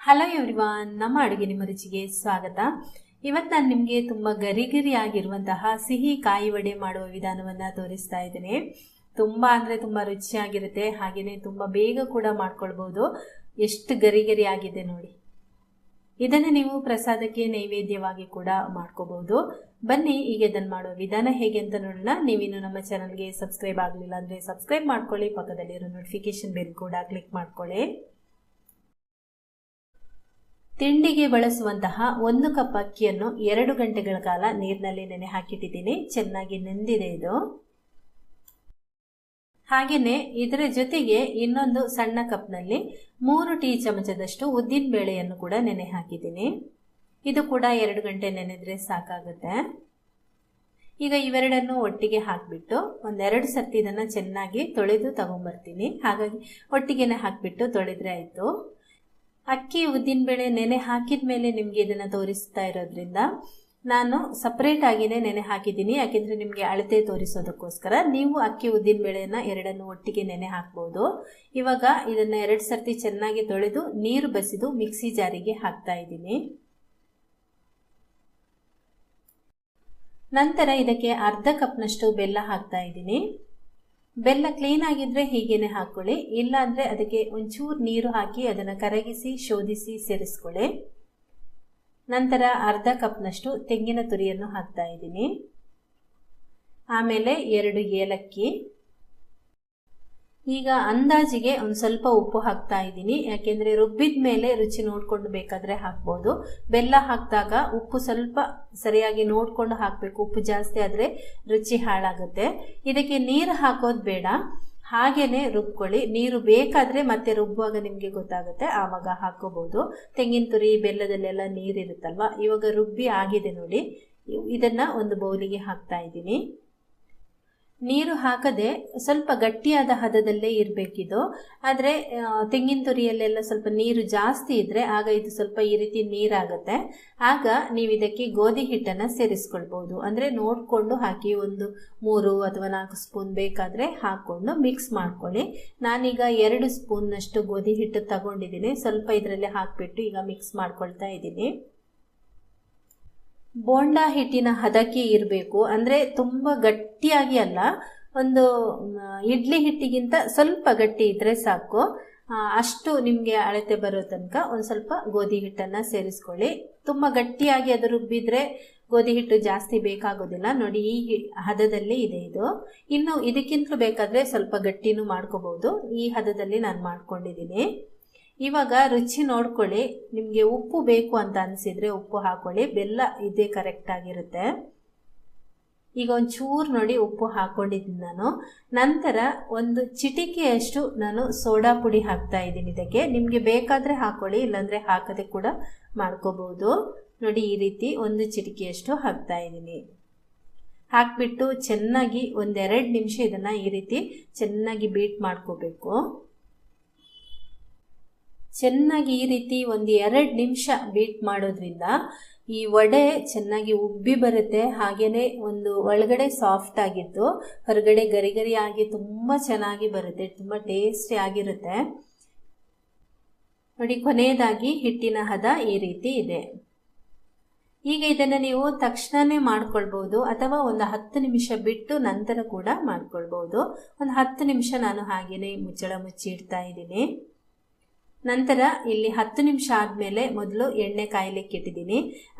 Hello everyone ನಮ್ಮ ಅಡುಗೆ ನಿಮ್ಮ ರುಚಿಗೆ ಸ್ವಾಗತ. ಇವತ್ತು ನಾನು ನಿಮಗೆ ತುಂಬ ಗರಿ ಗರಿ ಆಗಿರುವಂತಹ ಸಿಹಿ ಕಾಯಿ ವಡೆ ಮಾಡುವ ವಿಧಾನವನ್ನು ತೋರಿಸ್ತಾ ಇದ್ದೇನೆ. ತುಂಬ ಅಂದರೆ ತುಂಬ ರುಚಿಯಾಗಿರುತ್ತೆ ಹಾಗೆಯೇ ತುಂಬ ಬೇಗ ಕೂಡ ಮಾಡ್ಕೊಳ್ಬೋದು. ಎಷ್ಟು ಗರಿ ಗರಿ ಆಗಿದೆ ನೋಡಿ. ಇದನ್ನು ನೀವು ಪ್ರಸಾದಕ್ಕೆ ನೈವೇದ್ಯವಾಗಿ ಕೂಡ ಮಾಡ್ಕೋಬಹುದು ಬನ್ನಿ, ಈಗ ಇದನ್ನು ಮಾಡುವ ವಿಧಾನ ಹೇಗೆ ಅಂತ ನೋಡೋಣ. ನೀವಿನ್ನು ನಮ್ಮ ಚಾನಲ್ಗೆ ಸಬ್ಸ್ಕ್ರೈಬ್ ಆಗಲಿಲ್ಲ ಅಂದರೆ ಸಬ್ಸ್ಕ್ರೈಬ್ ಮಾಡ್ಕೊಳ್ಳಿ, ಪಕ್ಕದಲ್ಲಿರೋ ನೋಟಿಫಿಕೇಶನ್ ಬೆಲ್ ಕೂಡ ಕ್ಲಿಕ್ ಮಾಡ್ಕೊಳ್ಳಿ. ತಿಂಡಿಗೆ ಬಳಸುವಂತಹ ಒಂದು ಕಪ್ ಅಕ್ಕಿಯನ್ನು ಎರಡು ಗಂಟೆಗಳ ಕಾಲ ನೀರಿನಲ್ಲಿ ನೆನೆ ಹಾಕಿಟ್ಟಿದ್ದೀನಿ ಚೆನ್ನಾಗಿ ನೆಂದಿದೆ ಇದು. ಹಾಗೆಯೇ ಇದರ ಜೊತೆಗೆ ಇನ್ನೊಂದು ಸಣ್ಣ ಕಪ್ನಲ್ಲಿ ಮೂರು ಟೀ ಚಮಚದಷ್ಟು ಉದ್ದಿನ ಬೇಳೆಯನ್ನು ಕೂಡ ನೆನೆ ಹಾಕಿದ್ದೀನಿ ಇದು ಕೂಡ ಎರಡು ಗಂಟೆ ನೆನೆದ್ರೆ ಸಾಕಾಗುತ್ತೆ. ಈಗ ಇವೆರಡನ್ನು ಒಟ್ಟಿಗೆ ಹಾಕಿಬಿಟ್ಟು ಒಂದೆರಡು ಸರ್ತಿ ಇದನ್ನು ಚೆನ್ನಾಗಿ ತೊಳೆದು ತಗೊಂಬರ್ತೀನಿ. ಹಾಗಾಗಿ ಒಟ್ಟಿಗೆನೆ ಹಾಕಿಬಿಟ್ಟು ತೊಳೆದ್ರೆ ಆಯಿತು. ಅಕ್ಕಿ ಉದ್ದಿನ ಬೇಳೆ ನೆನೆ ಹಾಕಿದ ಮೇಲೆ ನಿಮಗೆ ಇದನ್ನು ತೋರಿಸ್ತಾ ಇರೋದ್ರಿಂದ ನಾನು ಸಪ್ರೇಟ್ ಆಗಿನೇ ನೆನೆ ಹಾಕಿದ್ದೀನಿ. ಯಾಕೆಂದರೆ ನಿಮಗೆ ಅಳತೆ ತೋರಿಸೋದಕ್ಕೋಸ್ಕರ ನೀವು ಅಕ್ಕಿ ಉದ್ದಿನ ಬೇಳೆಯನ್ನು ಎರಡನ್ನು ಒಟ್ಟಿಗೆ ನೆನೆ ಹಾಕ್ಬೋದು. ಇವಾಗ ಇದನ್ನು ಎರಡು ಸರ್ತಿ ಚೆನ್ನಾಗಿ ತೊಳೆದು ನೀರು ಬಸಿದು ಮಿಕ್ಸಿ ಜಾರಿಗೆ ಹಾಕ್ತಾ ಇದ್ದೀನಿ. ನಂತರ ಇದಕ್ಕೆ ಅರ್ಧ ಕಪ್ನಷ್ಟು ಬೆಲ್ಲ ಹಾಕ್ತಾ ಇದ್ದೀನಿ. ಬೆಲ್ಲ ಕ್ಲೀನ್ ಆಗಿದ್ರೆ ಹೀಗೇನೆ ಹಾಕೊಳ್ಳಿ. ಇಲ್ಲ ಅಂದರೆ ಅದಕ್ಕೆ ಒಂಚೂರು ನೀರು ಹಾಕಿ ಅದನ್ನು ಕರಗಿಸಿ, ಶೋಧಿಸಿ, ಸೇರಿಸ್ಕೊಳ್ಳಿ. ನಂತರ ಅರ್ಧ ಕಪ್ನಷ್ಟು ತೆಂಗಿನ ತುರಿಯನ್ನು ಹಾಕ್ತಾ ಇದ್ದೀನಿ. ಆಮೇಲೆ ಎರಡು ಏಲಕ್ಕಿ ಈಗ ಅಂದಾಜಿಗೆ ಒಂದು ಸ್ವಲ್ಪ ಉಪ್ಪು ಹಾಕ್ತಾ ಇದ್ದೀನಿ. ಯಾಕೆಂದರೆ ರುಬ್ಬಿದ ಮೇಲೆ ರುಚಿ ನೋಡಿಕೊಂಡು ಬೇಕಾದರೆ ಹಾಕ್ಬೋದು. ಬೆಲ್ಲ ಹಾಕಿದಾಗ ಉಪ್ಪು ಸ್ವಲ್ಪ ಸರಿಯಾಗಿ ನೋಡಿಕೊಂಡು ಹಾಕಬೇಕು. ಉಪ್ಪು ಜಾಸ್ತಿ ಆದರೆ ರುಚಿ ಹಾಳಾಗುತ್ತೆ. ಇದಕ್ಕೆ ನೀರು ಹಾಕೋದು ಬೇಡ. ಹಾಗೇನೆ ರುಬ್ಕೊಳ್ಳಿ. ನೀರು ಬೇಕಾದರೆ ಮತ್ತೆ ರುಬ್ಬುವಾಗ ನಿಮಗೆ ಗೊತ್ತಾಗುತ್ತೆ. ಆವಾಗ ಹಾಕೋಬಹುದು ತೆಂಗಿನ ತುರಿ, ಬೆಲ್ಲದಲ್ಲೆಲ್ಲ ನೀರಿರುತ್ತಲ್ವ? ಇವಾಗ ರುಬ್ಬಿ ಆಗಿದೆ ನೋಡಿ. ಇದನ್ನು ಒಂದು ಬೌಲಿಗೆ ಹಾಕ್ತಾ ಇದ್ದೀನಿ. ನೀರು ಹಾಕದೆ ಸ್ವಲ್ಪ ಗಟ್ಟಿಯಾದ ಹದದಲ್ಲೇ ಇರಬೇಕಿದು. ಆದರೆ ತೆಂಗಿನ ತುರಿಯಲ್ಲೆಲ್ಲ ಸ್ವಲ್ಪ ನೀರು ಜಾಸ್ತಿ ಇದ್ದರೆ ಆಗ ಇದು ಸ್ವಲ್ಪ ಈ ರೀತಿ ನೀರಾಗುತ್ತೆ. ಆಗ ನೀವು ಇದಕ್ಕೆ ಗೋಧಿ ಹಿಟ್ಟನ್ನು ಸೇರಿಸ್ಕೊಳ್ಬೋದು. ಅಂದರೆ ನೋಡಿಕೊಂಡು ಹಾಕಿ ಒಂದು ಮೂರು ಅಥವಾ ನಾಲ್ಕು ಸ್ಪೂನ್ ಬೇಕಾದರೆ ಹಾಕ್ಕೊಂಡು ಮಿಕ್ಸ್ ಮಾಡ್ಕೊಳ್ಳಿ. ನಾನೀಗ ಎರಡು ಸ್ಪೂನ್ನಷ್ಟು ಗೋಧಿ ಹಿಟ್ಟು ತಗೊಂಡಿದ್ದೀನಿ. ಸ್ವಲ್ಪ ಇದರಲ್ಲಿ ಹಾಕಿಬಿಟ್ಟು ಈಗ ಮಿಕ್ಸ್ ಮಾಡ್ಕೊಳ್ತಾ ಇದ್ದೀನಿ. ಬೋಂಡಾ ಹಿಟ್ಟಿನ ಹದಕ್ಕೆ ಇರಬೇಕು. ಅಂದರೆ ತುಂಬ ಗಟ್ಟಿಯಾಗಿ ಅಲ್ಲ, ಒಂದು ಇಡ್ಲಿ ಹಿಟ್ಟಿಗಿಂತ ಸ್ವಲ್ಪ ಗಟ್ಟಿ ಇದ್ದರೆ ಸಾಕು. ಅಷ್ಟು ನಿಮಗೆ ಅಳತೆ ಬರೋ ತನಕ ಒಂದು ಸ್ವಲ್ಪ ಗೋಧಿ ಹಿಟ್ಟನ್ನು ಸೇರಿಸ್ಕೊಳ್ಳಿ. ತುಂಬ ಗಟ್ಟಿಯಾಗಿ ಅದು ರುಬ್ಬಿದ್ರೆ ಗೋಧಿ ಹಿಟ್ಟು ಜಾಸ್ತಿ ಬೇಕಾಗೋದಿಲ್ಲ. ನೋಡಿ, ಈ ಹದದಲ್ಲಿ ಇದೆ ಇದು. ಇನ್ನು ಇದಕ್ಕಿಂತಲೂ ಬೇಕಾದರೆ ಸ್ವಲ್ಪ ಗಟ್ಟಿನೂ ಮಾಡ್ಕೋಬಹುದು ಈ ಹದದಲ್ಲಿ ನಾನು ಮಾಡ್ಕೊಂಡಿದ್ದೀನಿ. ಇವಾಗ ರುಚಿ ನೋಡ್ಕೊಳ್ಳಿ, ನಿಮಗೆ ಉಪ್ಪು ಬೇಕು ಅಂತ ಅನಿಸಿದರೆ ಉಪ್ಪು ಹಾಕೊಳ್ಳಿ, ಬೆಲ್ಲ ಇದೇ ಕರೆಕ್ಟ್ ಆಗಿರುತ್ತೆ. ಈಗ ಒಂದು ಚೂರು ನೋಡಿ ಉಪ್ಪು ಹಾಕ್ಕೊಂಡಿದ್ದೀನಿ ನಾನು. ನಂತರ ಒಂದು ಚಿಟಿಕೆಯಷ್ಟು ನಾನು ಸೋಡಾ ಪುಡಿ ಹಾಕ್ತಾ ಇದ್ದೀನಿ ಇದಕ್ಕೆ. ನಿಮಗೆ ಬೇಕಾದರೆ ಹಾಕೊಳ್ಳಿ, ಇಲ್ಲಾಂದರೆ ಹಾಕದೆ ಕೂಡ ಮಾಡ್ಕೋಬಹುದು ನೋಡಿ ಈ ರೀತಿ ಒಂದು ಚಿಟಿಕೆಯಷ್ಟು ಹಾಕ್ತಾ ಇದ್ದೀನಿ. ಹಾಕ್ಬಿಟ್ಟು ಚೆನ್ನಾಗಿ ಒಂದೆರಡು ನಿಮಿಷ ಇದನ್ನು ಈ ರೀತಿ ಚೆನ್ನಾಗಿ ಬೀಟ್ ಮಾಡ್ಕೋಬೇಕು. ಚೆನ್ನಾಗಿ ಈ ರೀತಿ ಒಂದು ಎರಡು ನಿಮಿಷ ಬೀಟ್ ಮಾಡೋದ್ರಿಂದ ಈ ವಡೆ ಚೆನ್ನಾಗಿ ಉಬ್ಬಿ ಬರುತ್ತೆ. ಹಾಗೆಯೇ ಒಂದು ಒಳಗಡೆ ಸಾಫ್ಟ್ ಆಗಿದ್ದು, ಹೊರಗಡೆ ಗರಿ ಗರಿ ಆಗಿ ತುಂಬ ಚೆನ್ನಾಗಿ ಬರುತ್ತೆ. ತುಂಬ ಟೇಸ್ಟಿ ಆಗಿರುತ್ತೆ. ನೋಡಿ, ಕೊನೆಯದಾಗಿ ಹಿಟ್ಟಿನ ಹದ ಈ ರೀತಿ ಇದೆ. ಈಗ ಇದನ್ನು ನೀವು ತಕ್ಷಣವೇ ಮಾಡ್ಕೊಳ್ಬೋದು ಅಥವಾ ಒಂದು ಹತ್ತು ನಿಮಿಷ ಬಿಟ್ಟು ನಂತರ ಕೂಡ ಮಾಡ್ಕೊಳ್ಬೋದು ಒಂದು ಹತ್ತು ನಿಮಿಷ ನಾನು ಹಾಗೆಯೇ ಮುಚ್ಚಳ ಮುಚ್ಚಿ ಇಡ್ತಾ ಇದ್ದೀನಿ. ನಂತರ ಇಲ್ಲಿ ಹತ್ತು ನಿಮಿಷ ಆದಮೇಲೆ ಮೊದಲು ಎಣ್ಣೆ ಕಾಯಲಿಕ್ಕೆ ಇಟ್ಟಿದ್ದೀನಿ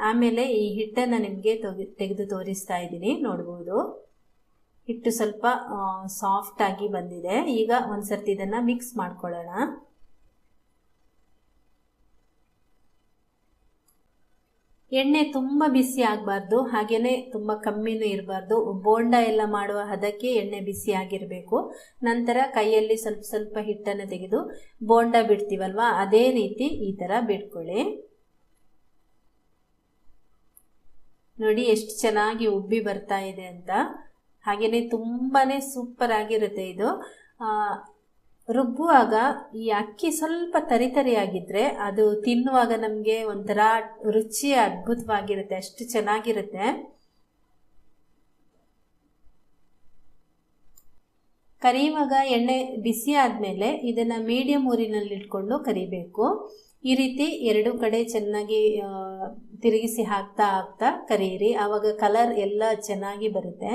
ಆಮೇಲೆ ಈ ಹಿಟ್ಟನ್ನು ನಿಮಗೆ ತೆಗೆದು ತೋರಿಸ್ತಾ ಇದ್ದೀನಿ. ನೋಡ್ಬೋದು. ಹಿಟ್ಟು ಸ್ವಲ್ಪ ಸಾಫ್ಟ್ ಆಗಿ ಬಂದಿದೆ. ಈಗ ಒಂದು ಸರ್ತಿ ಇದನ್ನು ಮಿಕ್ಸ್ ಮಾಡ್ಕೊಳ್ಳೋಣ. ಎಣ್ಣೆ ತುಂಬ ಬಿಸಿ ಆಗಬಾರ್ದು ಹಾಗೆಯೇ ತುಂಬ ಕಮ್ಮಿನೂ ಇರಬಾರ್ದು. ಬೋಂಡ ಎಲ್ಲ ಮಾಡುವ ಹದಕ್ಕೆ ಎಣ್ಣೆ ಬಿಸಿ ಆಗಿರಬೇಕು. ನಂತರ ಕೈಯಲ್ಲಿ ಸ್ವಲ್ಪ ಸ್ವಲ್ಪ ಹಿಟ್ಟನ್ನು ತೆಗೆದು ಬೋಂಡ ಬಿಡ್ತೀವಲ್ವ, ಅದೇ ರೀತಿ ಈ ಥರ ಬಿಡ್ಕೊಳ್ಳಿ ನೋಡಿ, ಎಷ್ಟು ಚೆನ್ನಾಗಿ ಉಬ್ಬಿ ಬರ್ತಾ ಇದೆ ಅಂತ. ಹಾಗೆಯೇ ತುಂಬಾ ಸೂಪರ್ ಆಗಿರುತ್ತೆ ಇದು. ರುಬ್ಬುವಾಗ ಈ ಅಕ್ಕಿ ಸ್ವಲ್ಪ ತರಿತರಿಯಾಗಿದ್ದರೆ ಅದು ತಿನ್ನುವಾಗ ನಮಗೆ ಒಂಥರ ರುಚಿ ಅದ್ಭುತವಾಗಿರುತ್ತೆ, ಅಷ್ಟು ಚೆನ್ನಾಗಿರುತ್ತೆ. ಕರಿಯುವಾಗ ಎಣ್ಣೆ ಬಿಸಿ ಆದಮೇಲೆ ಇದನ್ನು ಮೀಡಿಯಮ್ ಊರಿನಲ್ಲಿ ಇಟ್ಕೊಂಡು ಕರಿಬೇಕು. ಈ ರೀತಿ ಎರಡು ಕಡೆ ಚೆನ್ನಾಗಿ ತಿರುಗಿಸಿ ಹಾಕ್ತಾ ಹಾಕ್ತಾ ಕರೀರಿ. ಆವಾಗ ಕಲರ್ ಎಲ್ಲ ಚೆನ್ನಾಗಿ ಬರುತ್ತೆ.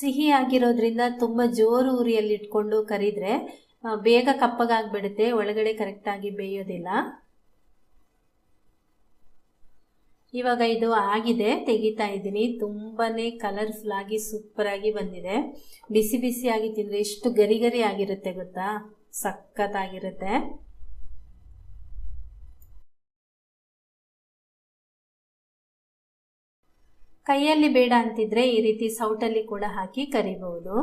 ಸಿಹಿ ಆಗಿರೋದ್ರಿಂದ ತುಂಬ ಜೋರು ಉರಿಯಲ್ಲಿ ಇಟ್ಕೊಂಡು ಕರಿದ್ರೆ ಬೇಗ ಕಪ್ಪಗಾಗ್ಬಿಡುತ್ತೆ, ಒಳಗಡೆ ಕರೆಕ್ಟಾಗಿ ಬೇಯೋದಿಲ್ಲ. ಇವಾಗ ಇದು ಆಗಿದೆ, ತೆಗಿತಾ ಇದ್ದೀನಿ. ತುಂಬಾನೇ ಕಲರ್ಫುಲ್ ಆಗಿ ಸೂಪರ್ ಆಗಿ ಬಂದಿದೆ. ಬಿಸಿ ಬಿಸಿಯಾಗಿ ತಿಂದರೆ ಎಷ್ಟು ಗರಿ ಗರಿ ಆಗಿರುತ್ತೆ ಗೊತ್ತಾ? ಸಖತ್ತಾಗಿರುತ್ತೆ. ಕೈಯಲ್ಲಿ ಬೇಡ ಅಂತಿದ್ರೆ ಈ ರೀತಿ ಸೌಟಲ್ಲಿ ಕೂಡ ಹಾಕಿ ಕರಿಬಹುದು.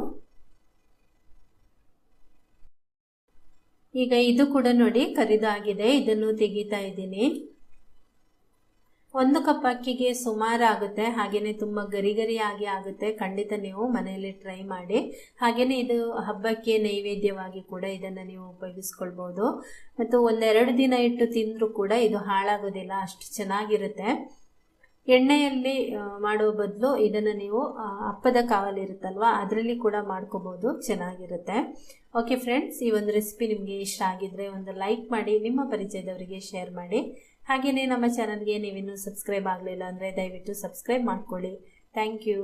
ಈಗ ಇದು ಕೂಡ ನೋಡಿ ಕರಿದಾಗಿದೆ, ಇದನ್ನು ತೆಗಿತಾ ಇದ್ದೀನಿ. ಒಂದು ಕಪ್ ಅಕ್ಕಿಗೆ ಸುಮಾರು ಆಗುತ್ತೆ ಹಾಗೆಯೇ ತುಂಬ ಗರಿ ಗರಿ ಆಗಿ ಆಗುತ್ತೆ. ಖಂಡಿತ ನೀವು ಮನೆಯಲ್ಲಿ ಟ್ರೈ ಮಾಡಿ. ಹಾಗೆಯೇ ಇದು ಹಬ್ಬಕ್ಕೆ ನೈವೇದ್ಯವಾಗಿ ಕೂಡ ಇದನ್ನು ನೀವು ಉಪಯೋಗಿಸ್ಕೊಳ್ಬೋದು ಮತ್ತು ಒಂದೆರಡು ದಿನ ಇಟ್ಟು ತಿಂದರೂ ಕೂಡ ಇದು ಹಾಳಾಗೋದಿಲ್ಲ, ಅಷ್ಟು ಚೆನ್ನಾಗಿರುತ್ತೆ. ಎಣ್ಣೆಯಲ್ಲಿ ಮಾಡೋ ಬದಲು ಇದನ್ನು ನೀವು ಅಪ್ಪದ ಕಾವಲಿರುತ್ತಲ್ವ, ಅದರಲ್ಲಿ ಕೂಡ ಮಾಡ್ಕೋಬೋದು, ಚೆನ್ನಾಗಿರುತ್ತೆ. ಓಕೆ ಫ್ರೆಂಡ್ಸ್ ಈ ಒಂದು ರೆಸಿಪಿ ನಿಮಗೆ ಇಷ್ಟ ಆಗಿದ್ರೆ ಒಂದು ಲೈಕ್ ಮಾಡಿ, ನಿಮ್ಮ ಪರಿಚಯದವರಿಗೆ ಶೇರ್ ಮಾಡಿ. ಹಾಗೆಯೇ ನಮ್ಮ ಚಾನಲ್ಗೆ ನೀವಿನ್ನೂ ಸಬ್ಸ್ಕ್ರೈಬ್ ಆಗಲಿಲ್ಲ ಅಂದರೆ ದಯವಿಟ್ಟು ಸಬ್ಸ್ಕ್ರೈಬ್ ಮಾಡ್ಕೊಳ್ಳಿ. Thank you